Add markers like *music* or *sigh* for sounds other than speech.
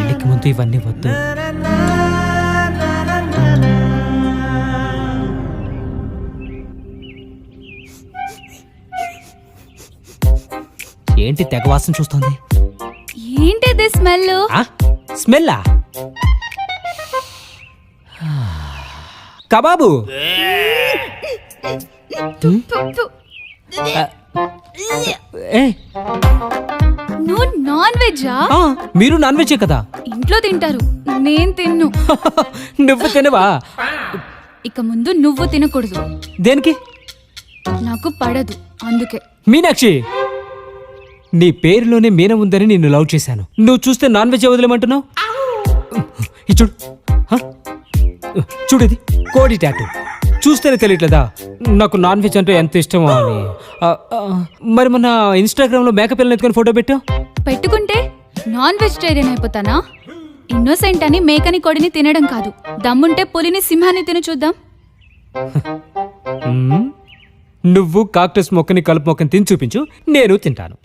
ముందు ఇవన్నీ వద్దు. ఏంటి తెగ వాసన చూస్తుంది? ఏంటిది స్మెల్ స్మెల్లా? కబాబు! ఏ? నాన్ వెజ్జా? ఆ, మీరు నాన్ వెజే కదా? ఇంట్లో తింటారు. నేను తిన్ను. *laughs* నువ్వు తినవా? ఇక ముందు నువ్వు తినకూడదు. దేనికి? నాకు పడదు. అందుకే. మీనాక్షి! నీ పేరులోనే మీన ఉందని నిన్ను లవ్ చేశాను. నువ్వు చూస్తే నాన్ వెజ్ వదిలేమంటున్నావు? ఇది చూడు. హ? చూడు ఇది. కోడి టాటూ. చూస్తేనే తెలియట్లేదా? నాకు నాన్ వెజ్ అంటే ఎంత ఇష్టమో అని. ఆ, ఆ, మరి మన ఇన్స్టాగ్రామ్లో మేకప్ పిల్లలు ఎత్తుకొని ఫోటో పెట్టావు? పెట్టుకుంటే నాన్ వెజిటేరియన్ అయిపోతానా? ఇన్నోసెంట్ అని మేకని కొడిని తినడం కాదు. దమ్ముంటే పులిని సింహాన్ని తిని చూద్దాం. *laughs* మ్మ్. నువ్వు కాక్టస్ మొక్కని కలుపు మొక్కని తిని చూపించు నేను తింటాను.